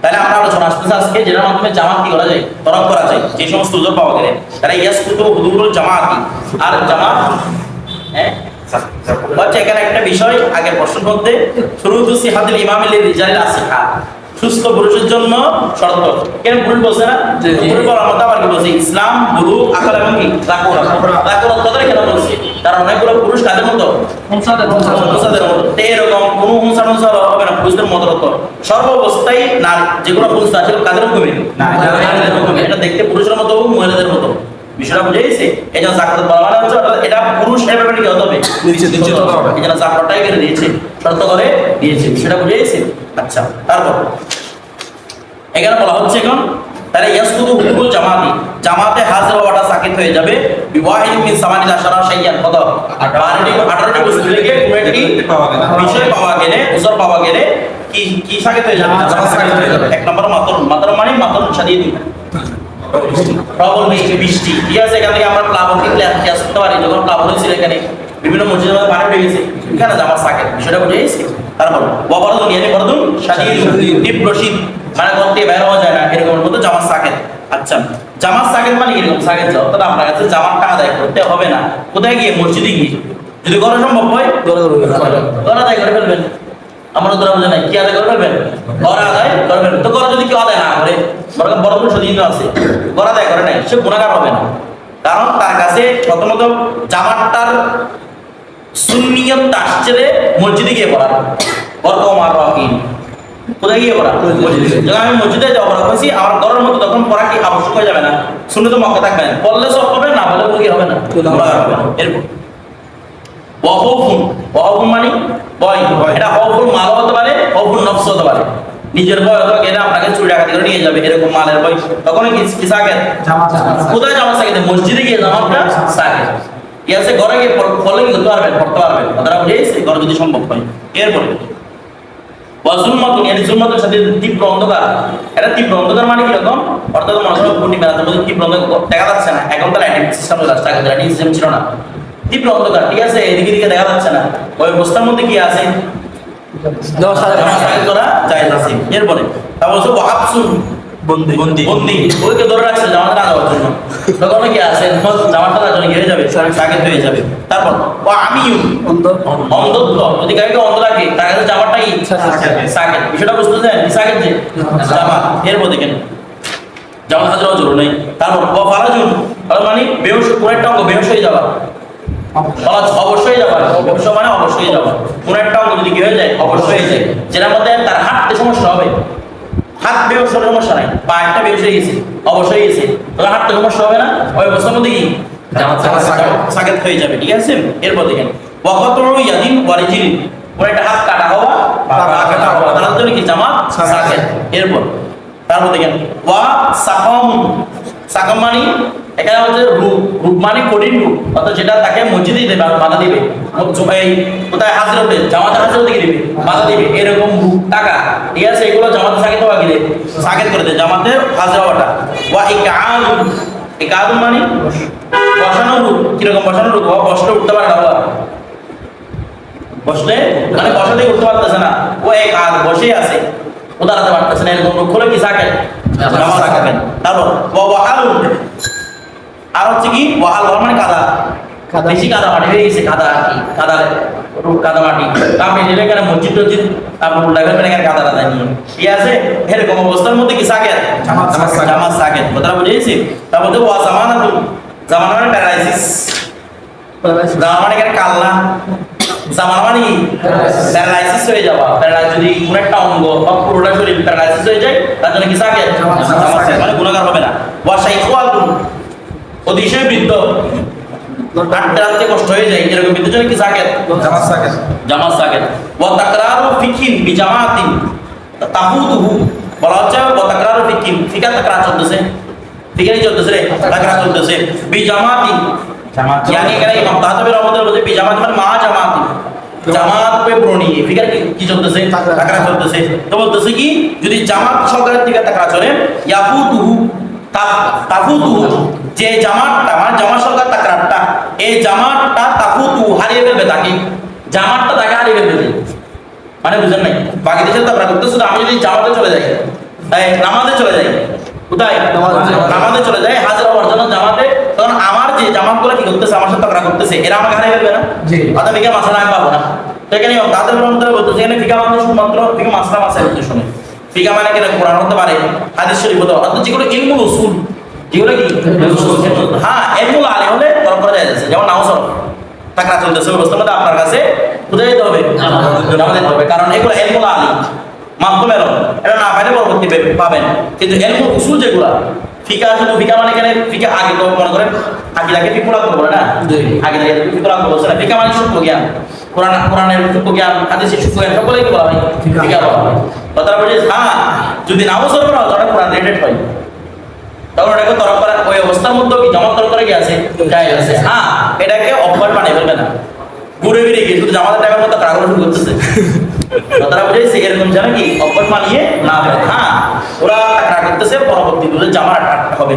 তাহলে আমরা আলোচনা আসতেছে আজকে, যেটার মাধ্যমে জামাত কি করা যায়, তরক করা যায়, যে সমস্ত উজোর পাওয়া গেলে। তাহলে ইয়াসকুতু হুদুরুল জামাতি। আর জামাত হ্যাঁ? হচ্ছে এখানে একটা বিষয়, আগের প্রশ্নের মধ্যে শুরুতু সিহাতুল ইমামিল রিজালিল আসিহা। সুস্থ পুরুষের জন্য শর্ত কেন পুরুষ বলছে না পুরুষ বলার মতো আবার কি বলছে ইসলাম গুরু আকল এবং কি কেন বলছে কারণ অনেকগুলো পুরুষ কাদের মতো হুংসাদের মতো এরকম কোনো হুংসা টুংসা হবে না পুরুষদের মতো রত সর্বাবস্থায় না যেগুলো হুংসা সেগুলো কাদের হুকুমে হুকুমে এটা দেখতে পুরুষের মতো মহিলাদের মতো বিষয়টা বুঝে গেছে? এই জন্য জাকাত বলা মানে হচ্ছে অর্থাৎ এটা পুরুষ এর ব্যাপারে কি হতে হবে নিশ্চিত, নিশ্চিত হবে। এই জন্য জাকাতটাই করে দিয়েছে শর্ত করে দিয়েছে বিষয়টা বুঝে গেছে? আচ্ছা তারপর। এখানে বলা হচ্ছে এখন তাহলে ইয়াসকুতু হুকুল জামাতি জামাতে হাজির হওয়াটা সাকিত হয়ে যাবে। বিওয়াহিদ মিন সামানিল আশারা শাইয়ান কত? 18টি 18টি বস্তু থেকে কোনো পাওয়া গেলে। বিষয় পাওয়া গেলে উজর পাওয়া গেলে কি কি সাকিত হয়ে যাবে? হয়ে। এক নম্বর মাতর মাতর মানে মাতর সাজিয়ে দিই প্রবল বৃষ্টি বৃষ্টি। ঠিক আছে এখান থেকে আমরা প্লাবনকে ক্লাস করতে পারি। যখন প্লাবন হয়েছিল এখানে বিভিন্ন মসজিদের মধ্যে পানি উঠে গেছে। এখানে জামাত সাকিত বিষয়টা বুঝে গেছে তারপর ওয়াবরদুন ইয়ানি বরদুন সাজিয়ে তীব্র শীত মানে বের হওয়া যায় না আচ্ছা জামাত সাকেত মানে এরকম সাকেত যাও আপনার কাছে জামাতটা আদায় করতে হবে না। কোথায় গিয়ে মসজিদে গিয়ে যদি করা সম্ভব হয় ঘর আদায় করে ফেলবেন। আমার তোরা বুঝে নাই কি আদায় করে ফেলবেন ঘর আদায় করে ফেলবেন তো ঘর যদি কেউ আদায় না করে বরং বড় কোনো সদিন আছে ঘর আদায় করে নাই সে গুণাগার হবে না। কারণ তার কাছে প্রথমত জামাতটার সুন্নিয়ত আসছে রে মসজিদে গিয়ে পড়ার। বরক মার রহিম কোথায় গিয়ে পড়া মসজিদে। যখন আমি মসজিদে যাওয়া পড়া করছি আমার ঘরের মধ্যে তখন পড়া কি আবশ্যক হয়ে যাবে না? শুনে তো মক্কা থাকবে না। পড়লে সব হবে না। বলে না হবে না। এরকম। ওয়াহুফুন ওয়াহুফুন মানে ভয় এটা হফুল মাল হতে পারে হফুল নফস হতে পারে। নিজের ভয় অথবা এটা আপনাকে চুরি ডাকাতি করে নিয়ে যাবে এরকম মালের ভয়। তখন কি কি কোথায় জামা সাকেত? মসজিদে গিয়ে জামাটা সাকেত। ঠিক আছে? ঘরে গিয়ে ফলে করতে পারবেন পড়তে পারবেন। কথাটা বুঝে ঘরে যদি সম্ভব হয়। এরপরে। ওয়াজুম্মাতুন yani জুম্মাতুর সাথে তীব্র অন্ধকার। এটা তীব্র অন্ধকার মানে কি রকম? অর্থাৎ তীব্র অন্ধকার। দেখা যাচ্ছে না। এখন তো লাইটিং সিস্টেম সিস্টেম ছিল না। তীব্র অন্ধকার ঠিক আছে? এদিকে দিকে দেখা যাচ্ছে না। ওই অবস্থার মধ্যে কি আছে? জামা সাকিত করা জায়েজ আছে। এরপরে তারপর হচ্ছে ওয়াহাবসুন বন্দি। বন্দি। বন্দি। ওকে ধরে রাখছে জামাটা না যাওয়ার জন্য। তখন কি আছে? জামাটা না জন্য হয়ে যাবে সাকিত হয়ে যাবে। তারপর ও আমি অন্ধত্ব। যদি কাউকে অন্ধ রাখে তার কাছে জামাটাই সাকিত। বিষয়টা বুঝতেছেন? সাকিত যে জামা এর মধ্যে কেন জামা হাজারও জরুরি নেই। তারপর ও ফারাজুন। মানে বেহুশ কোন একটা অঙ্গ বেহুশ হয়ে যাওয়া। ফলাজ অবশ্যই যাবা অবশ্য মানে অবশ্যই যাবা। কোন একটা অঙ্গ যদি কি হয়ে যায় অবশ্যই যায়। যেটার মধ্যে তার হাঁটতে সমস্যা হবে। হাত বেহুশ সমস্যা নাই। পা একটা বেহুশ গেছে অবশ্যই গেছে। তাহলে হাঁটতে সমস্যা হবে না। ওই অবস্থার মধ্যে কি? সাকেত। হয়ে যাবে ঠিক আছে? এরপর দেখেন। ওয়াকাতুল ইয়াদিন ওয়ারিজিল কোন একটা হাত কাটা হওয়া বা কাটা হওয়া তার জন্য কি জামাত সাকেত এরপর তারপর দেখেন ওয়া সাকাম। সাকাম মানে এখানে হচ্ছে রূপ রূপ মানে কঠিন রূপ অর্থাৎ যেটা তাকে মসজিদে দেবে বাধা দিবে। এই কোথায় হাজির হবে জামাতে হাজির হতে দিবে বাধা দিবে এরকম রূপ টাকা। ঠিক আছে এগুলো জামাতে সাকিত হওয়া গেলে সাকিত করে দেয় জামাতে হাজির হওয়াটা ওয়া ইকাল ইকাল মানে বসানো রূপ কীরকম বসানো রূপ? ও বসলে উঠতে পারে না বসলে মানে বসাতে উঠতে পারতেছে না। ও এক হাত বসেই আছে ও দাঁড়াতে পারতেছে না এরকম রূপ। হলে কি সাকেন তারপর ওয়া ওয়াহাল আর হচ্ছে কি ওয়াহাল ওয়াহাল মানে কাদা। বেশি কাদা মাটি হয়ে গেছে কাদা আর কি কাদা কাদা মাটি। আপনি যেটা এখানে মসজিদ টসজিদ আপনি উল্টা করবেন এখানে কাদা টাদা নিয়ে। ঠিক আছে? এরকম অবস্থার মধ্যে কি সাকেত? জামাত সাকেত। জামাত সাকেত। কথাটা বুঝেছি তারপর তো ওয়া জামানাতুন। জামানা মানে প্যারালাইসিস। জামা মানে এখানে কাল্লা জামানা মানে কি? প্যারালাইসিস। হয়ে যাওয়া। প্যারালাইসিস যদি কোন একটা অঙ্গ বা পুরোটা শরীর প্যারালাইসিস হয়ে যায় তার জন্য কি সাকেত। মানে গুণাগার হবে না। ওয়া শাইখওয়াতুন। অতিশয় বৃদ্ধ। হাঁটতে হাঁটতে কষ্ট হয়ে যায় এরকম বৃদ্ধ জন্য কি সাকেত জামাত সাকেত জামাত সাকেত ওয়া তাকরারু ফিকিন বি জামাতিন তাহুদুহু। বলা হচ্ছে তাকরারু ফিকিন ফিকা তাকরার চলতেছে। ফিকারই চলতেছে রে তাকরার চলতেছে। বি জামাতিন জামাত। यानी এখানে ইমাম রহমতুল্লাহ বলছে বি জামাত মানে মা জামাতি জামাত পে প্রণী ফিকার কি চলতেছে। তাকরার। চলতেছে। তো বলতেছে কি যদি জামাত সরকারের দিকে তাকরার চলে ইয়াফুতুহু তাফুতুহু যে জামাতটা মানে জামাত সরকার তাকরারটা এই জামাতটা তাফুতু হারিয়ে ফেলবে তাকে। জামাতটা তাকে হারিয়ে ফেলবে মানে বুঝেন নাই? বাকি দেশের তাকরার করতে শুধু আমি যদি জামাতে চলে যাই নামাজে চলে যাই কোথায়? নামাজে। চলে যায় হাজার হওয়ার জন্য জামাতে তখন আমার যে জামাতগুলো কি করতেছে আমার সাথে তকরা করতেছে এরা আমাকে হারিয়ে ফেলবে না? জি। অর্থাৎ ফিকা মাসলা আমি পাবো না। এখানে তাদের মধ্যে বলতেছে এখানে ফিকা মানে শুধুমাত্র ফিকা মাসের উদ্দেশ্য নেই ফিকা মানে কিনা কোরআন হতে পারে হাদিস শরীফ হতে পারে অর্থাৎ যেগুলো ইলমুল উসুল। কি হ্যাঁ ইলমুল আলে হলে তরফ করা যায় যেমন নাও সরফ টাকা চলতেছে অবস্থার মধ্যে আপনার কাছে বুঝে যেতে হবে। জমা দিতে হবে। কারণ এগুলো এলমুল আলী। মাধ্যম এটা না পাইলে পরবর্তী পাবেন। কিন্তু এলমুল উসুল যেগুলা ফিকা শুধু ফিকা মানে এখানে ফিকা আগে তো মনে করেন আগে ফিকুল আগে বলে না। আগে ফিকুল আগে বলছে না। ফিকা মানে সূক্ষ্ম জ্ঞান। কোরআন কোরআনের সূক্ষ্ম জ্ঞান হাদিসের সূক্ষ্ম জ্ঞান সকলেই বলা হয়। ফিকা। বলা হয়। বুঝে হ্যাঁ যদি নাও সর করা তাহলে কোরআন রিলেটেড হয়। তখন এটাকে তরফ করা ওই অবস্থার মধ্যে কি জমা তরফ করে কি আছে? যাই আছে। হ্যাঁ এটাকে অভ্যাস বানিয়ে ফেলবে না। ঘুরে ফিরে গিয়ে শুধু জামাতের টাইমের মতো কারাগুলো শুরু করতেছে। কথাটা বুঝেছি? এরকম যেন কি বানিয়ে না ফেলে হ্যাঁ ওরা টাকরা করতেছে পরবর্তী আটটা হবে।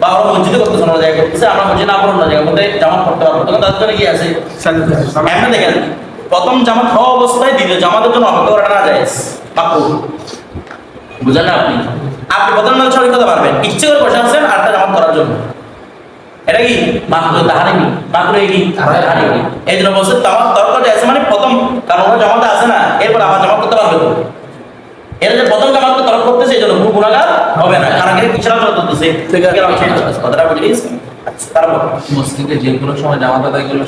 বা ওরা মসজিদে করতেছে জায়গায় করতেছে। আমরা মসজিদ না জায়গার মধ্যে জামাত করতে পারব তখন তাদের জন্য কি আছে? এমনি দেখেন প্রথম জামাত হওয়া অবস্থায় দ্বিতীয় জামাতের জন্য অপেক্ষা করাটা না যায়। মাকরু বুঝলেন আপনি? আপনি প্রথম নাম ছড়ি করতে পারবেন? ইচ্ছে করে বসে আছেন আটটা জামাত করার জন্য। এটা কি? মাকরু তাহারে কি? মাকরু কি? তাহারে কি? এই জন্য বলছে দরকার আছে মানে প্রথম কারণ ওরা জামাতে আছে না এরপর আবার জামাত করতে পারবে তো? এরা যে প্রথম জামাতকে তরফ করতেছে এই জন্য ভুল গুণাগার হবে না। কারণ এর আছে। কথাটা মসজিদে যে কোনো সময় জামাত আদায় করলে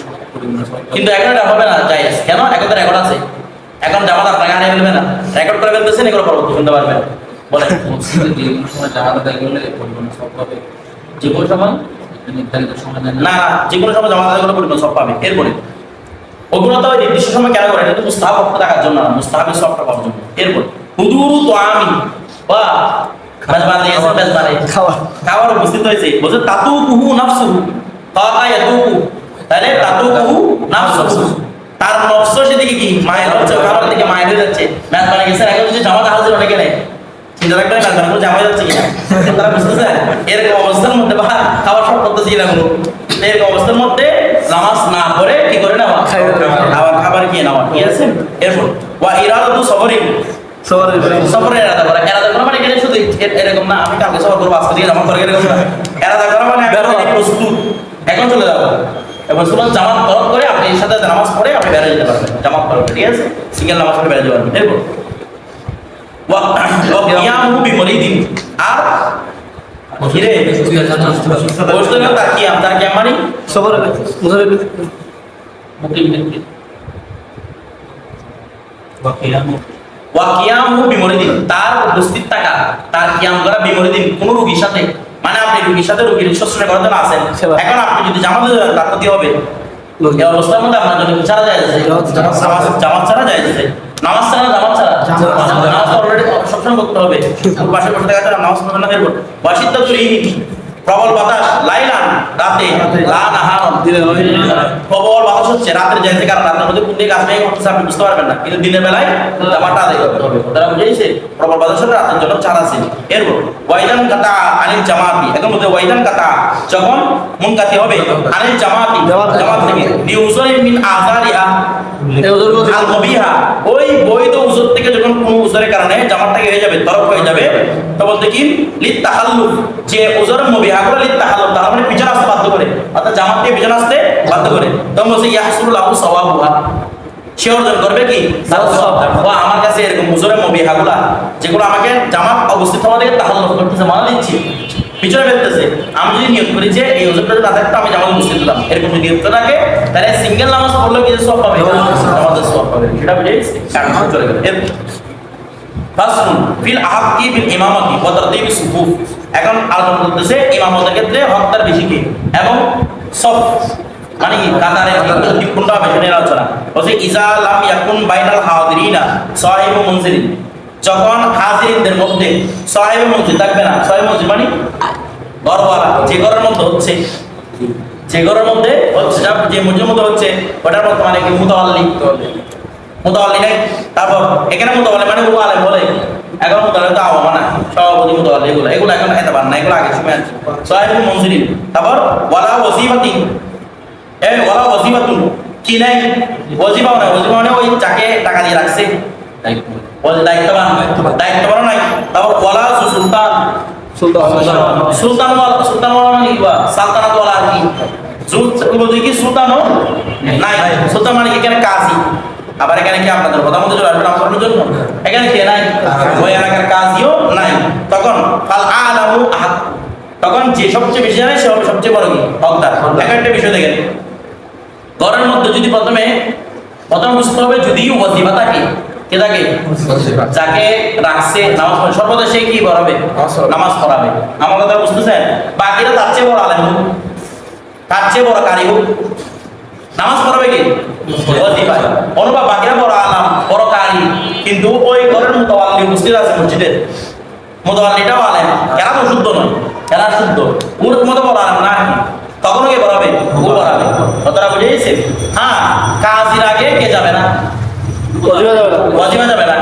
কিন্তু এখন এটা হবে না যাই কেন? এখন তো রেকর্ড আছে। এখন জামাত আপনাকে হারিয়ে ফেলবে না। রেকর্ড করে ফেলতেছেন এগুলো পরবর্তী শুনতে পারবেন। বলেন মসজিদে যে সময় জামাত আদায় করলে পরিমাণে সব পাবে। যে কোনো সময় নির্ধারিত সময় না না যে কোনো সময় জামাত আদায় করলে পরিমাণ সব পাবে। এরপরে ওগুলো ওই নির্দিষ্ট সময় কেন করে? এটা তো মুস্তাহাব অর্থ থাকার জন্য না মুস্তাহাবের সবটা পাওয়ার জন্য। এরপর হুদুরু তো আমি বা মেজবান দিয়ে গেছে মেজবানে খাওয়া। খাবার উপস্থিত হয়েছে। বলছে তাতু কুহু নাফসু তাহলে তাতু কুহু নাফসু তার নফস সেদিকে কি? মায়ের হচ্ছে খাবার দিকে মায়ের হয়ে যাচ্ছে। ম্যাচ মানে গেছে আগে হচ্ছে জামাত হাজির অনেকে নেই চিন্তা রাখতে ম্যাচ কোনো যাচ্ছে কিনা? তারা বুঝতেছে এরকম অবস্থার মধ্যে বা খাবার সব এরকম অবস্থার মধ্যে নামাজ না পড়ে কি করে খাবার খেয়ে নেওয়া ঠিক আছে? এরপর ওয়া ইরাদাতু সবরিন সবার এরাদা করা। এরাদা করা মানে এখানে শুধু এরকম না আমি কালকে সফর করব আজকে দিয়ে জামা করে এরকম না। এরাদা করা মানে প্রস্তুত। এখন চলে যাব এবার শুনুন জামাত তরফ করে আপনি এর সাথে নামাজ পড়ে আপনি বেরিয়ে যেতে পারবেন। জামাত তরফ ঠিক আছে? সিঙ্গেল নামাজ পড়ে বেরিয়ে যেতে পারবেন এরপর ওয়া- ওয়া কিয়ামুহু বিমরিদিন। আর গেলে তার কিয়াম তার মানে সবার কিয়ামুহু তার উপস্থিত থাকা তার কিয়াম করা বিমরিদিন কোন রোগীর সাথে মানে আপনি রোগীর সাথে রোগীর শুশ্রূষা করার আছেন। এখন আপনি যদি জামাতে তার ক্ষতি হবে এই অবস্থার মধ্যে আপনার জন্য ছাড়া যায় জামাত ছাড়া যায় নামাজ ছাড়া জামাত ছাড়া? নামাজ অলরেডি সবসময় করতে হবে। পাশে বসে দেখা যাচ্ছে নামাজ পড়বেন না এরপর বাসিন্দা প্রবল বাতাস লাইলান রাতে লা নাহারন প্রবল বাতাস হচ্ছে রাতের যাইতে কারণ রাতের মধ্যে কোন দিকে আসবে করতেছে আপনি বুঝতে পারবেন না। কিন্তু দিনের বেলায় জামাটা আদায় করতে হবে। তারা বুঝেছে প্রবল বাতাস হলে রাতের জন্য চার আছে এরপর ওয়াইদান কাতা আনিল জামাতি। মধ্যে ওয়াইদান কাতা। যখন মন কাতি হবে আনিল জামাতি। জামাত থেকে। লিউজরিন মিন আজারিহা। ওই বৈধ উজুর থেকে যখন কোনো উজুরের কারণে জামাতটা হয়ে যাবে তরফ হয়ে যাবে, তো বলতে কি? লিত তাহাল্লুফ যে উজুর মুবিহা করে লিত তার মানে পিছনে আসতে বাধ্য করে। অর্থাৎ জামাত থেকে পিছনে আসতে বাধ্য করে। তখন বলছে ইয়াহসুল আবু সওয়াবুহা। সে অর্জন করবে কি। ও আমার কাছে এরকম উজুরের মুবিহাগুলা, যেগুলো আমাকে জামাত অবস্থিত হওয়া থেকে তাহাল্লুফ করতেছে, মানা দিচ্ছি। পিছনে ফেলতেছে। আমি যদি নিয়োগ করি যে এই ওজনটা না থাকতো আমি জামাত উপস্থিত হলাম এরকম যদি নিয়োগ থাকে তাহলে সিঙ্গেল নামাজ পড়লেও কিছু সব পাবে? আমাদের সব পাবে। সেটা বুঝে কারণ চলে গেল। ফিল বিল ইমামতি ওয়া সুফুফ। এখন আলোচনা করতেছে ইমামতের ক্ষেত্রে হকদার বেশি কি? এবং সফ মানে কাতারে কোনটা হবে সেটা আলোচনা। বলছে, ইজা লাম ইয়াকুন বাইনাল হাদিরিনা, সাহিবু মুনজিরিন। যখন হাজিরিনদের মধ্যে সাহেব মসজিদ থাকবে না, সাহেব মসজিদ মানে? ঘরওয়ালা, যে ঘরের মধ্যে হচ্ছে। যে ঘরের মধ্যে হচ্ছে যা- যে মসজিদের মধ্যে হচ্ছে, ওটার মধ্যে মানে কি? মুতাওয়াল্লি। মুতাওয়াল্লি নাই? তারপর এখানে মুতাওয়াল্লি মানে ও আলেম বলে। এখন মুতাওয়াল্লি তো আওয়ামা না, সভাপতি মুতাওয়াল্লি এগুলো। এগুলো এখন এত বার না, এগুলো আগে সময় আছে। সাহেব মঞ্জুরিন তারপর ওয়ালা ওয়াজিফাতিন এই ওয়ালা ওয়াজিফাতুন কি নাই? ওয়াজিফাও না ওয়াজিফা মানে ওই যাকে টাকা দিয়ে রাখছে। বলে দায়িত্ববান। দায়িত্ববান। নাই তারপর ওয়ালা। সুলতান সুলতান সুলতান মানে কি বা? সালতানাত ওয়ালা আর কি। জুল- বলতে কি সুলতানও নাই। সুলতান মানে কি এখানে কাজী। আবার এখানে কি আপনাদের চলে আপনার জন্য? এখানে কে নাই? ওই এলাকার কাজীও নাই। তখন ফাল আলামু আহাদ। তখন যে সবচেয়ে বেশি জানে সে হবে সবচেয়ে বড় কি? হকদার। এক একটা বিষয় দেখেন। ঘরের মধ্যে যদি প্রথমে প্রথম বুঝতে হবে যদি ওয়াজিবা থাকে। কে থাকে যাকে রাখছে নামাজ সর্বদা সে কি পড়াবে? নামাজ পড়াবে। আমার কথা বুঝতেছেন? বাকিরা তার চেয়ে বড় আলেম হোক। তার চেয়ে বড় কারি হোক। নামাজ পড়াবে কি? অনুভব বাকিরা বড় আলাম বড় কারি। কিন্তু ওই ঘরের মুতাওয়াল্লি উপস্থিত আছে মসজিদের মুতাওয়াল্লিটাও আলেম। এরা তো শুদ্ধ নয়। এরা শুদ্ধ। ওর মতো বড় আলেম না তখন কে পড়াবে? ও পড়াবে। কথাটা বুঝে হ্যাঁ কাজের আগে কে যাবে না? অজিবা যাবে না ওয়াজিবা যাবে না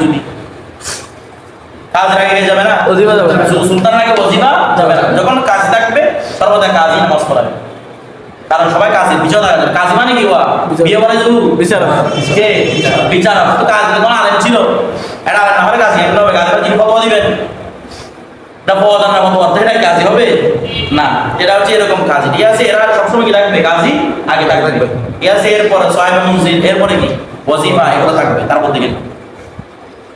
যদি। কাজের আগে যাবে না? অজিবা যাবে না। সু- সুলতানের আগে যাবে না। যখন কাজী থাকবে সর্বদা কাজী নামাজ পড়াবে কারণ সবাই কাজী বিচার দেখা যাবে। মানে কি হওয়া বিয়ে করে যে বিচার। কে? বিচারক তো কাজী কোন আলেম ছিল। এটা আলেম না হলে এমন হবে। কাজী যিনি ফতোয়া দিবেন। এটা ফতোয়া না এটা কাজী হবে? না। এটা হচ্ছে এরকম কাজী। ঠিক আছে এরা সবসময় কি থাকবে? কাজী আগে থাকবে। ঠিক আছে এরপরে সাহেব মুনজিল এরপরে কি? ওয়াজিফা এগুলো থাকবে তারপর দিকে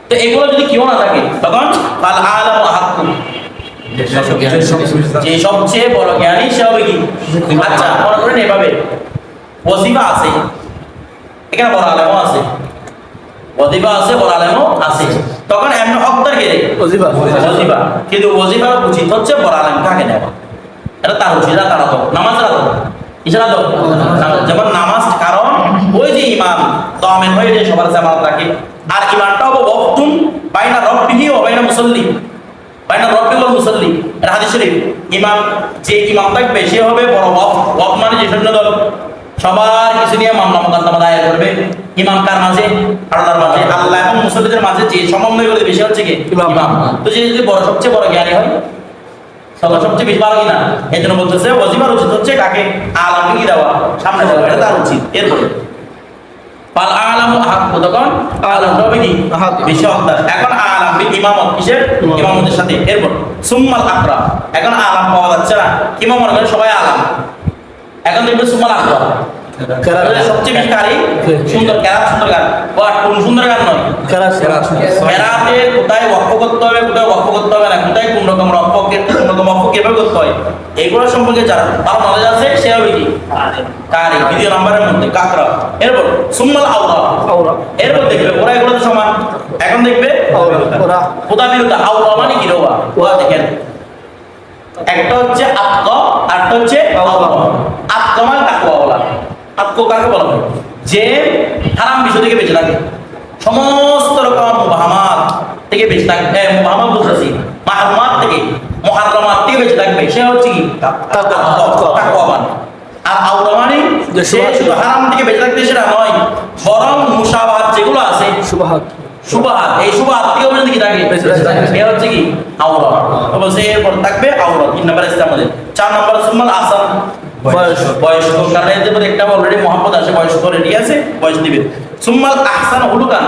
তো এগুলো যদি কেউ না থাকে তখন ফাল আলাম আহাক্কুম। যে সবচেয়ে বড় জ্ঞানী সে হবে কি? আচ্ছা মনে করেন এভাবে ওয়াজিফা আছে। এখানে বড় আলেমও আছে। ওয়াজিফা আছে বড় আলেমও আছে। তখন এমন হকদার কে অজিবা ওয়াজিফা। কিন্তু ওয়াজিফা উচিত হচ্ছে বড় আলেম কাকে নেওয়া এটা তার উচিত তারা তো নামাজ তো ইশারা তো। যেমন নামাজ ইমাম দমেন হয়ে যে সবার জামাত রাখে। আর ইমানটা হব ওয়াক্তুন বাইনা রব্বিহি ও বাইনা মুসাল্লি। বাইনা রব্বি ওয়াল মুসাল্লি এটা হাদিস শরীফ। ইমাম যে ইমাম থাকবে সে হবে বড় ওয়াক ওয়াক মানে যে সৈন্য দল। সবার কিছু নিয়ে মামলা মোকদ্দমা দায়ের করবে। ইমাম কার মাঝে? আল্লাহর মাঝে। আল্লাহ এবং মুসল্লিদের মাঝে যে সমন্বয় করে বেশি হচ্ছে কি? ইমাম। তো যে যদি বড় সবচেয়ে বড় জ্ঞানী হয় সবার সবচেয়ে বেশি ভালো কিনা? এই জন্য বলতেছে ওয়াজিবার উচিত হচ্ছে কাকে? আলামকে কি দেওয়া? সামনে দেওয়া। এটা তার উচিত। এরপরে পাল আলাম হাক্কু তখন আলাম তবে কি। বেশি হকদার এখন আলাম ইমামত কিসের? ইমামত। ইমামতের সাথে। এরপর সুম্মাল আকরা। এখন আলাম পাওয়া যাচ্ছে না। ইমাম মনে সবাই আলাম। এখন দেখবে সুম্মাল আকরা। সবচেয়ে বেশি কারি? সুন্দর কেরাত সুন্দর গান। বাট কোন সুন্দর গান নয়। কেরাত কোথায় ওয়াক্ফ করতে হবে কোথায় ওয়াক্ফ করতে হবে না কোথায় কোন রকম রক্ষকের কোন রকম ওয়াক্ফ কীভাবে করতে হয় এইগুলো সম্পর্কে যারা ভালো নলেজ আছে সে হবে কি? কারি। দ্বিতীয় নম্বরের মধ্যে কাকরা এরপর সুম্মাল আওরা। আওরা। এরপর দেখবে ওরা এগুলো তো সমান। এখন দেখবে ওরা। খোদা বিরুদ্ধে আওরা মানে কি রোয়া? ওরা দেখেন। একটা হচ্ছে আত্ম আরটা হচ্ছে আওরা। আত্ম মানে বলা আত্ম কাকে বলা হয় যে হারাম বিষয় থেকে বেঁচে থাকে সমস্ত রকম মুবাহামাত থেকে বেঁচে থাকবে এ, মুবাহামাত বলতেছি মাহরুমাত থেকে মুহাররামাত থেকে বেঁচে থাকবে সে হচ্ছে কি তাকওয়া। তাকওয়াবান আর আওরা মানে সে শুধু হারাম থেকে বেঁচে থাকতে সেটা নয় বরং মুসাবাহাত যেগুলো আছে সুবাহাত সুবাহাত এই সুবাহাত থেকে পর্যন্ত কি থাকে। এ হচ্ছে কি আওরা তো বলছে এরপর থাকবে আওরা তিন নম্বর ইসলাম আমাদের চার নম্বর সুম্মাল আসান বয়স বয়স কারণ এদের মধ্যে একটা অলরেডি মোহাম্মদ আছে বয়স তো রেডি আছে বয়স দিবে। সুম্মাল আহসান হুলুকান।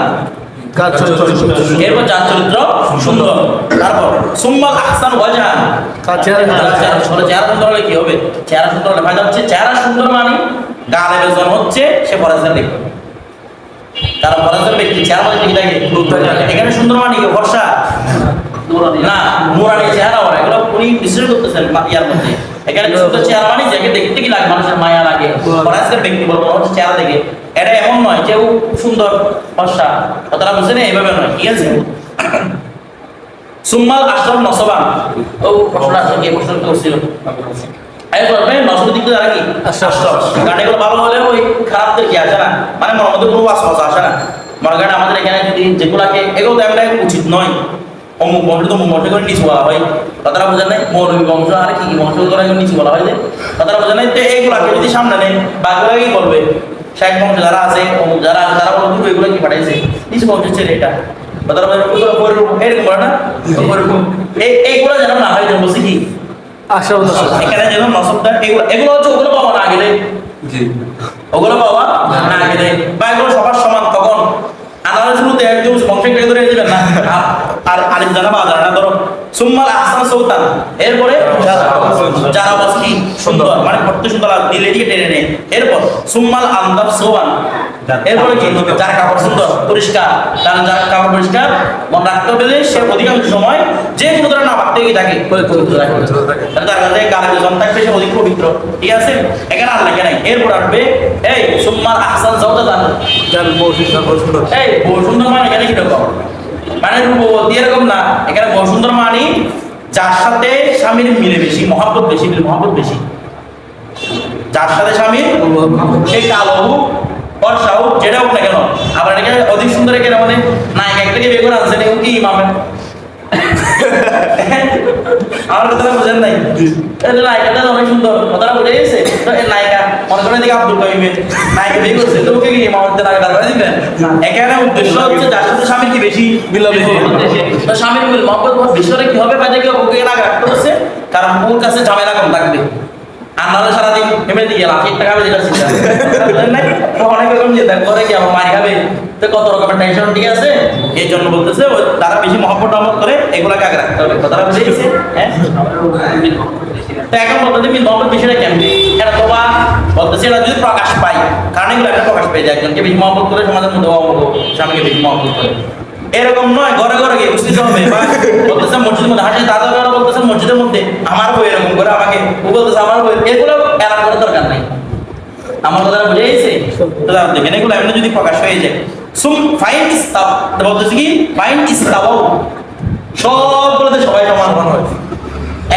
এরপর যার চরিত্র? সুন্দর। তারপর সুম্মাল আহসান ওয়াজহান। তার চেহারা চেহারা সুন্দর। হলে কি হবে? চেহারা সুন্দর হলে ফায়দা হচ্ছে চেহারা সুন্দর মানে গালে বেজন হচ্ছে সে ফরেস্টার ব্যক্তি তারা ফরেস্টার ব্যক্তি চেহারা মধ্যে কি থাকে এখানে সুন্দর মানে কি? বর্ষা না নুরানি চেহারা ওরা। এগুলো উনি বিশ্লেষণ করতেছেন ইয়ার মধ্যে। এখানে সুন্দর চেহারা মানে যাকে দেখতে কি লাগে মানুষের মায়া লাগে। ফরেস্টার ব্যক্তি বলব মানুষের চেহারা দেখে। এটা এমন নয় কেউ সুন্দর ফর্সা। কথাটা বুঝছে না এইভাবে নয় ঠিক আছে? সুম্মাল নসবান। ও প্রশ্ন কে প্রশ্ন করছিল? ভালো হলে ওই খারাপদের কি আসে না? মানে মনের কোনো আসে না? মনে আমাদের এখানে যদি যেগুলাকে এগুলো উচিত নয়। অমুক বংশ তো বংশ করে নিচু বলা হয়। কথাটা বোঝা নাই? মৌলবী বংশ আর কি কি বংশ করে নিচু বলা হয় যে? কথাটা বোঝা নাই? তো এইগুলাকে যদি সামনে নেই বাকিগুলো কি বলবে শেখ বংশ যারা আছে অমুক যারা আছে তারা বলবে এগুলো কি পাঠাইছে? নিচু বংশের ছেলে এটা। কথাটা বোঝা ওগুলো পরিরূপ এরকম বলে না? এইগুলো যেন না হয় যেন বলছি কি? এখানে যেন নসবটা এগুলো এগুলো হচ্ছে ওগুলো পাওয়া না গেলে। ওগুলো পাওয়া না গেলে। বা এগুলো সবার সমান তখন আনারস শুরুতে একদম আর আলিম জানা বা জানা ধরো সুম্মাল আহসান সৌতান এরপরে যারা বাস কি সুন্দর। মানে পড়তে সুন্দর আর দিলে দিয়ে টেনে নেয়। এরপর সুম্মাল আন্দাব সোয়ান। এরপরে কি? যার কাপড় সুন্দর পরিষ্কার। তার যার কাপড় পরিষ্কার মনে রাখতে যে সে অধিকাংশ সময় যে কোনো ধরনের নামাজ থেকে। থাকে। তার কাছে গালে জন থাকবে সে অধিক পবিত্র। ঠিক আছে? এখানে আর লাগে নাই। এরপর আসবে এই সুম্মাল আহসান সৌতান এই বহু সুন্দর মানে এখানে কীরকম মানে রূপবতী এরকম না। এখানে বহু সুন্দর মানে যার সাথে স্বামীর মিলে বেশি মহাব্বত বেশি মিলে মহাব্বত বেশি। যার সাথে স্বামীর সেই কালো হোক ফর্সা হোক যেটা হোক না কেন। আবার এটাকে অধিক সুন্দর এখানে আমাদের নায়িকা একটাকে বিয়ে করে আনছেন কি ইমামের আমার কথাটা বুঝেন নাই? নায়িকাটা অনেক সুন্দর কথাটা বুঝে গেছে? নায়িকা মনে করেন এদিকে আব্দুল কাইমের নায়িকা বিয়ে করছে তো ওকে কি ইমামতে নায়িকা দাঁড় করে দিবেন এখানে উদ্দেশ্য হচ্ছে যার সাথে স্বামীর কি বেশি মিলামিশি। তো স্বামীর মিল মহব্বত বিষয়টা কি হবে কাজে কি ওকে রাখতে হচ্ছে কারণ ওর কাছে ঝামেলা কম থাকবে। নাহলে সারাদিন এমনি দিয়ে লাখ টাকা চিন্তা অনেক রকম চিন্তা করে কি আমার মারি তো কত রকমের টেনশন ঠিক আছে? জন্য বলতেছে তারা বেশি মহব্বত টহব্বত করে এগুলাকে আগে রাখতে হবে। কথাটা বুঝে গেছে? হ্যাঁ? তো এখন বলতে মিল মহব্বত বিষয়টা কেন এটা বলতেছে এটা যদি প্রকাশ পাই কারণ এগুলো একটা প্রকাশ পেয়ে যায়। একজনকে বেশি মহব্বত করে সমাজের মধ্যে স্বামীকে বেশি মহব্বত করে। এরকম নয়, ঘরে ঘরে গিয়ে বুঝতে হবে। বলতেছে মসজিদের মধ্যে হাসি দাদা দাদা বলতেছে মসজিদের মধ্যে, আমার বই এরকম করে আমাকে, ও বলতেছে আমার বই এগুলো এলান করার দরকার নাই। আমার কথা বুঝে গেছে? দেখেন, এগুলো এমনি যদি প্রকাশ হয়ে যায়। সুম, ফাইন ইস্তাব বলতেছে কি? ফাইন ইস্তাব সবগুলোতে সবাই সমান সমান হয়।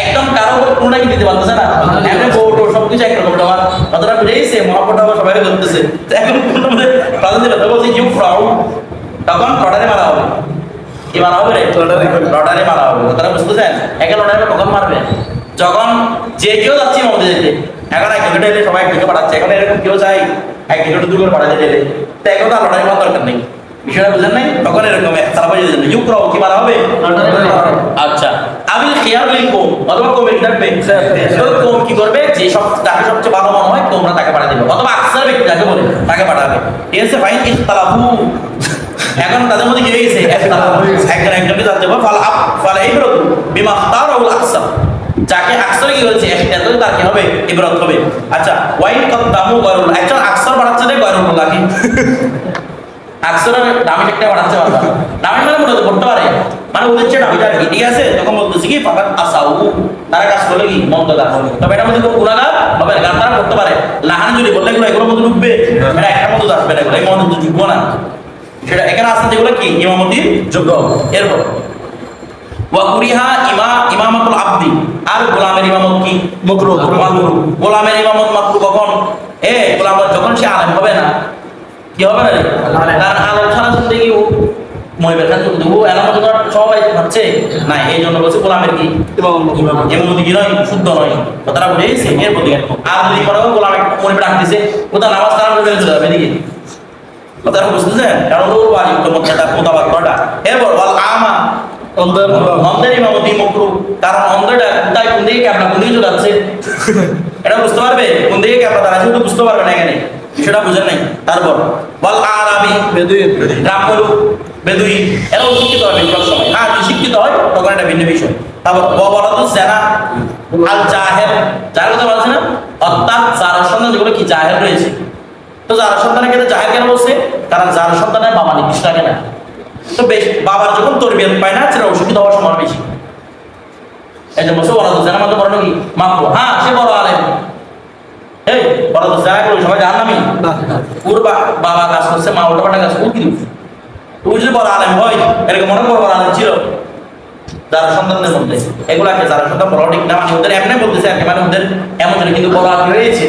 একদম কারও কোনটা কি দিতে পারতেছে না। এমনি বোর্ড সবকিছু একরকম আমার কথাটা বুঝে গেছে মহাপটা সবাই তো এখন প্রাধান্য দিবে বলছে ইউ প্রাউড তখন লটারি মারা হবে। কি মারা হবে লটারি মারা। হবে। কথাটা বুঝতেছেন একে লটারি কখন মারবে। যখন যে কেউ যাচ্ছে মধ্যে যেতে এখন এক ঘণ্টা এলে সবাই দিকে পাঠাচ্ছে এখন এরকম কেউ চাই এক ঘণ্টা দূর করে পাঠাতে গেলে। তো এখন আর লটারি মারার দরকার নেই। বিষয়টা বুঝেন নাই? তখন এরকম তারা বলে দিলেন। ইউ প্রো কি মারা হবে? আচ্ছা। আমি খেয়াল কোম অথবা কোমের ডাকবে। তো কোম কি করবে? যে সব তাকে সবচেয়ে ভালো মনে হয় তোমরা তাকে পাঠা দিবে। অথবা আকসার ব্যক্তি যাকে বলে তাকে পাঠাবে। ঠিক আছে ফাইন ইখতালাফু। এখন তাদের মধ্যে কি হয়ে গেছে? একজন একজনকে জানতে হবে ফাল আপ ফাল ইবরাত বিমা ইখতারাহুল আকসার। যাকে আকসার কি হয়েছে এত তার কি হবে? ইবরাত হবে। আচ্ছা ওয়াইন কদ্দামু গয়রুল একজন আকসার বাড়াচ্ছে না গয়রুল্লাহকে? আকসারের দামি একটা বাড়াচ্ছে বাবা দামি মানে মনে করতে পারে। মানে ওদের চেয়ে দামিটা ঠিক আছে? তখন বলতেছি কি ফাঁকা আসাউ। তারা কাজ করলে কি? মন্দ কাজ তবে এটার মধ্যে কোনো গুণাগার হবে না কারণ তারা করতে পারে। লাহান যদি বললে এগুলো এগুলোর মধ্যে ঢুকবে এটা একটা মতো আসবে না এগুলো। এই মধ্যে তো ঢুকবো না। সেটা এখানে আসতে যেগুলো কি? ইমামতির যোগ্য। এরপর ওয়াকুরিহা ইমা ইমামাতুল আব্দি। আর গোলামের ইমামত কি? মকরু। মাকরু। গোলামের ইমামত মাকরু কখন? এ গোলামের যখন সে আলেম হবে না কি হবে না? কারণ আলেম ছাড়া জিন্দগি ও মহিবের খান করতে ও এলাম তো সবাই ভাবছে না এই জন্য বলছে গোলামের কি? এমন কি নয় শুদ্ধ নয়। কথাটা গেছে এর প্রতি আর যদি মনে গোলাম একটা মনে ডাক দিছে ও নামাজ করে চলে যাবে এদিকে? কথাটা বুঝতেছেন? কারণ ওর বাড়ির তো মধ্যে তার মোতাবাক করাটা এরপর বল আমা অন্ধের অন্ধের ইমামতি মকরু কারণ অন্ধটা কোথায় কোন দিকে ক্যামেরা কোন দিকে চলে এটা বুঝতে পারবে? কোন দিকে বুঝতে পারবে না এখানে। বিষয়টা বুঝেন নাই? তারপর বল আরবি বেদুইন। গ্রাম্য লোক বেদুই এরাও শিক্ষিত হবে সব সময়। হ্যাঁ যদি শিক্ষিত হয় তখন এটা ভিন্ন বিষয়। তারপর বলা তো সেনা আল জাহেল যার কথা বলছে না? অর্থাৎ যার যেগুলো কি জাহেল রয়েছে? তো যার সন্তানের ক্ষেত্রে জাহেল কেন বলছে? কারণ যার সন্তানের বাবা নির্দিষ্ট লাগে না তো বেশ বাবার যখন তরবিয়ত পায় না সেটা অসুবিধা হওয়ার সময় বেশি। এই যে বসে বলা তো সেনা মধ্যে বড় কি মাপবো হ্যাঁ সে বড় আলেম। এই বড় তো সেনা করে সবাই জান আমি ওর বাবা কাজ করছে মা উল্টা পাল্টা কাজ করছে, ও কি দিচ্ছে তুই যদি বড় আলেম হয় এরকম মনে বড় বড় আলেম ছিল। যারা সন্তানদের মধ্যে এগুলাকে যারা সন্তান বড় ঠিক না ওদের এমনি বলতেছে আর মানে ওদের এমন কিন্তু বড় হয়েছে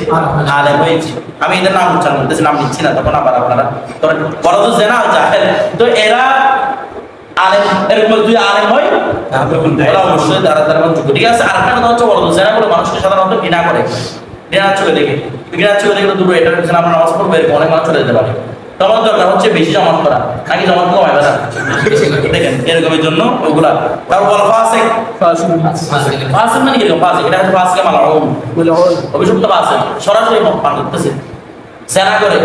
আলেম হয়েছে আমি এদের নাম উচ্চারণ করতেছি নাম নিচ্ছি না তখন আবার আপনারা তবে বড় তো জেনা জাহেল তো এরা আলেম এরকম আলেম হয়? ওরা অবশ্যই তারা তারা যোগ্য ঠিক আছে আরেকটা কথা হচ্ছে বড় তো জেনা বলে মানুষকে সাধারণত ঘৃণা করে। ঘৃণার চোখে দেখে। ঘৃণার চোখে দেখে দূরে পিছনে আমরা নামাজ পড়ব এরকম অনেক মানুষ চলে যেতে পারে। তো দরকার হচ্ছে বেশি জমাত করা। নাকি জমাত কমায় না দেখেন এরকমের জন্য ওগুলা। তারপর বল ফাসেক। ফাসেক মানে কীরকম ফাসেক। এটা হচ্ছে ফাসেক মালা বলে হয় অভিযুক্ত সরাসরি পান করতেছে। সেনা করে।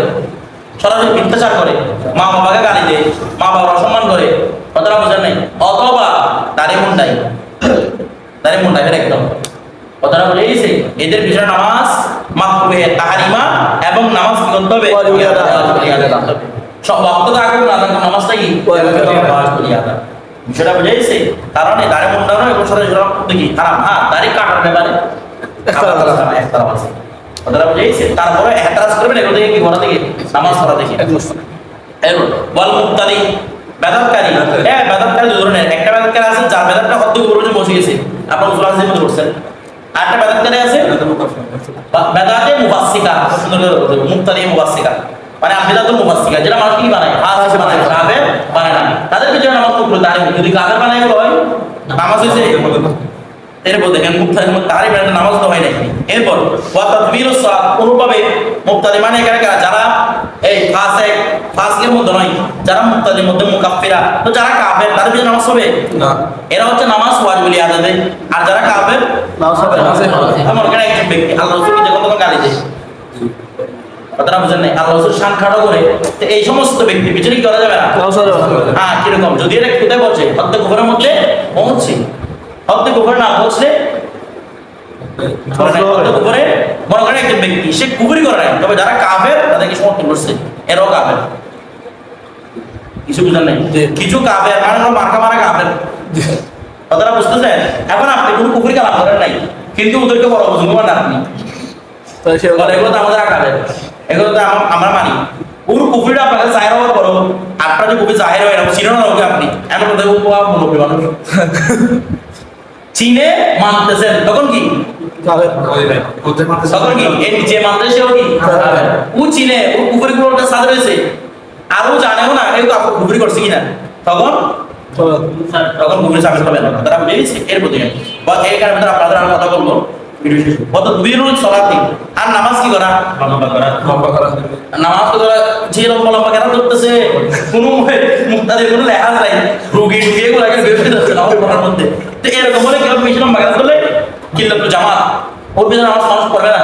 সরাসরি মিথ্যাচার করে। মা বাবাকে গালি দেয়। মা বাবার অসম্মান করে। কথাটা বোঝেন নাই? অথবা দাড়ি মুন্ডাই দাড়ি মুন্ডাই একদম। কথাটা বলে এদের পিছনে নামাজ মাকরুহে তাহারিমা এবং নামাজ কি করতে হবে। সব ওয়াক্ত থাকুক না নামাজটা কি। বিষয়টা বুঝে গেছে কারণ এই দাড়ি মুন্ডানো এবং সরাব করতে কি? হারাম হ্যাঁ দাড়ি কাটার ব্যাপারে। আছে কথাটা বুঝে গেছে তারপরে এহতারাজ করবেন এগুলো থেকে কি করা থেকে নামাজ পড়া থেকে এরপর ওয়াল মুক্তাদি বেদাতকারী। হ্যাঁ বেদাতকারী দুই ধরনের একটা বেদাতকারী আছে যার বেদাতটা হদ্দ করে বসে গেছে। আপনার উসুল হাদিসের মধ্যে পড়ছেন আরেকটা বেদাতকারী আছে? বা- বেদাতে মুফাসসিকা সুন্দর করে বলতে মুক্তাদি মুফাসসিকা। মানে আবিদাতুল মুফাসসিকা, যেটা মানুষ কি বানায়? হাত বানায় কাবে বানায় না। তাদের পিছনে নামাজ পড়ল তারে যদি কাদের বানায় হয়? নামাজ হয়েছে? এরপর দেখেন মুক্তাদি তারই বেড়াতে নামাজ তো হয় নাই। এরপর ওয়া তাদবির সালাত অনুভাবে মুক্তাদি মানে এখানে যারা এই ফাসিক ফাসিকের মধ্যে নয় যারা মুক্তাদির মধ্যে মুকাফফিরা তো যারা কাফের তাদের পিছনে নামাজ হবে? না। এরা হচ্ছে নামাজ ওয়াজিবুল আদা দেয় আর যারা কাফের নামাজ হবে না। আমার এখানে একজন ব্যক্তি আল্লাহ রসুল যে কত গালি দেয়? কথাটা বুঝেন নাই? আল্লাহ রসুল শান খাটো করে এই সমস্ত ব্যক্তি পিছনে কি করা যাবে না। হ্যাঁ কীরকম? যদি এটা কোথায় পৌঁছে হত্যা কুফরের মধ্যে পৌঁছছে হত্যা কুফর না পৌঁছলে কুফরে মনে করেন একজন ব্যক্তি সে কুফরি করে নাই। তবে যারা কাফের তাদেরকে সমর্থন করছে। এরাও কাফের। কিছু বুঝেন নাই? কিছু কাফের মানে হলো মার্কা মারা কাফের। কথাটা বুঝতেছেন? এখন আপনি কোনো কুফরি কালাম করেন নাই। কিন্তু ওদেরকে বড় বুঝুন না আপনি। এগুলো তো আমাদের আঁকাবে এগুলো তো আমরা মানি। পুরো কুফরিটা আপনাকে জাহের হওয়ার পরও আপনার যে কুফরি জাহের হয় না চিনো না ওকে আপনি? এমন কথা মানুষ চীনে মানতেছেন। তখন কি? তখন কি? যে মানতে সেও কি? ও চীনে ও সাদ রয়েছে আর ও জানেও না এই তো কুফরি করছে কিনা। তখন? তখন হবে না। তারা এর প্রতি বা এই কারণে আপনাদের আর কথা বলব। ভিডিও শেষ কত দুইরুল সলাতি আর নামাজ কি করা? লম্বা করা। নামাজ তো তোরা যে লম্বা লম্বা কেন করতেছে কোনো মুক্তাদের কোনো লেহাজ নাই। রুগী ঢুকে এগুলো আগে বের হয়ে যাচ্ছে নামাজ পড়ার মধ্যে। তো এরকম হলে কীরকম বেশি লম্বা কেন করলে কিল্লা তো জামাত। ওর পিছনে নামাজ মানুষ পড়বে না।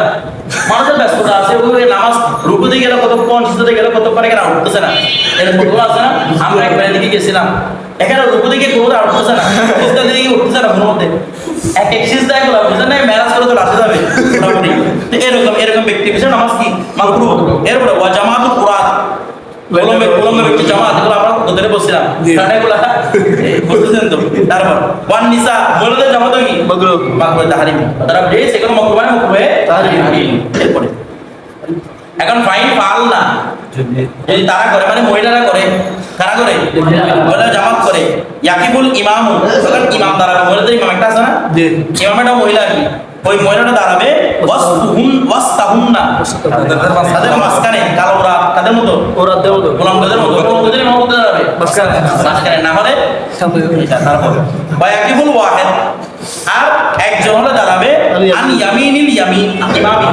মানুষের ব্যস্ততা আছে ওই নামাজ রুকুতে গেলে কতক্ষণ সিজদাতে গেলে কতক্ষণ এখানে উঠতেছে না। এরকম আছে না? আমরা একবার এদিকে গেছিলাম। এখানে রুকুতে গিয়ে কোনো আর উঠতেছে না। সিজদাতে গিয়ে না মধ্যে এক এক সিজদা এগুলো বুঝলেন না ম্যারাজ করে তো রাখতে যাবে মোটামুটি। এরকম এরকম ব্যক্তি পিছনে নামাজ কি? মাকরু এরপরে ওয়া জামাতুল কুরআন কলমে কলমে ব্যক্তি জামাত এগুলো আমরা ওদের বলছিলাম। কারণ এগুলা বুঝতেছেন তো। তারপর ওয়ান নিসা মহিলাদের জামাত কি? মাকরু। মাকরু তাহারিম। তারা যে সেগুলো মাকরু মানে মাকরু এরপরে। এখন ফাইন ফাল না যদি তারা করে মানে মহিলারা করে কারা করে? মহিলা জামাত করে। ইয়াকিবুল ইমাম তখন ইমাম দাঁড়াবে। মহিলাদের ইমাম একটা আছে না? জি। ইমামটা মহিলা কি? ওই মহিলাটা দাঁড়াবে ওয়াসতুহুন ওয়াস্তাহুন্না। তাদের মাঝখানে কালো ওরা তাদের মতো? ওরা দেব গোলামদের মতো গোলামদের ইমাম হতে দাঁড়াবে। মাঝখানে। মাঝখানে না হলে? তারপর। ওয়াকিবুল ওয়াহিদ আর একজন আন ইয়ামিনিল ইয়ামিন ইমামি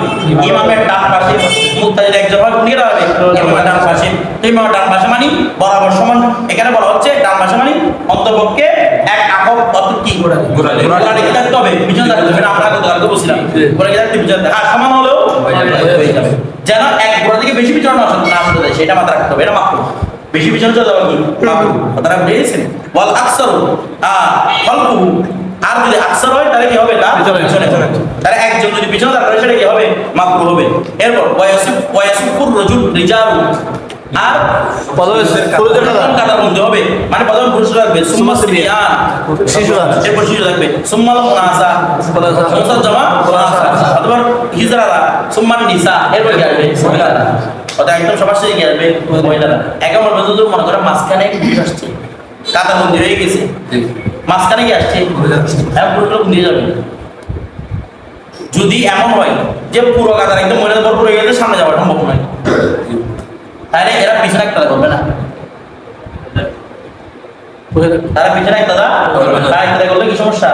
ইমামের ডান পাশে মুক্তাদির একজন হলে উনি দাঁড়াবে ইমামের ডান পাশে। তো ইমামের ডান পাশে মানে বরাবর সমান। এখানে বলা হচ্ছে ডান পাশে মানে অন্তপক্ষে এক আকক অত কি? গোড়ালি। গোড়ালি। লেগে থাকতে হবে? পিছনে থাকতে হবে। আমরা কত কালকে বলছিলাম। জি। গোড়া থাকতে পিছনে হ্যাঁ সমান হলেও যেন এক গোড়া থেকে বেশি পিছনে না আসতে না আসতে দেয়। সেটা মাথায় রাখতে হবে। এটা মাত্র বেশি পিছনে চলে যাবে মাত্র কথাটা বুঝেছেন ওয়াল আকসারু আ খলকু আর যদি আকসার হয় তাহলে কি হবে? তার পিছনে। পিছনে তাহলে একজন যদি পিছনে দাঁড়ায় সেটা কি হবে? মাকরু হবে। এরপর ওয়াসিফ ওয়াসিফুর রাজুল রিজালু। আর কাতার মধ্যে হবে। মানে প্রথম পুরুষ রাখবে সুম্মা সিবিয়ান। এরপর শিশু রাখবে সুম্মাল মুনাসা। মুনাসা। মুনাসা জামা অথবা হিজরারা। সুম্মান নিসা। এরপর কি আসবে? মহিলারা। অর্থাৎ একদম সবার সাথে কি আসবে? মহিলারা। একে আমার বন্ধু মনে করে মাঝখানে আসছে। কাতার মধ্যে হয়ে গেছে। মাঝখানে কি আসছে হ্যাঁ পুরো নিয়ে যাবে। যদি এমন হয় যে পুরো কাতার একদম মহিলাদের ভরপুর হয়ে গেলে সামনে যাওয়া সম্ভব নয়। তাহলে এরা পিছনে একটা করবে না। তারা পিছনে একটা দা তারা একটা করলে কি সমস্যা?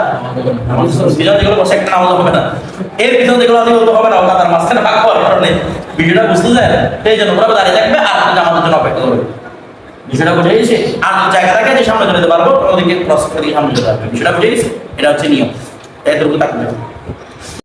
পিছন যেগুলো বসে একটা নামাজ হবে না। এর পিছনে যেগুলো আদি বলতে হবে না। ওটা তার মাঝখানে ভাগ হওয়ার কারণে। ভিডিওটা বুঝতে যায় সেই জন্য ওরা দাঁড়িয়ে থাকবে আর আমাদের জন্য অপেক্ষা করবে। বিষয়টা বুঝে গেছে? আর জায়গা থাকে যে সামনে চলে যেতে পারব, ওদিকে ক্রস করে সামনে যেতে পারবে বিষয়টা বুঝে গেছে? এটা হচ্ছে নিয়ম। এতটুকু থাকবে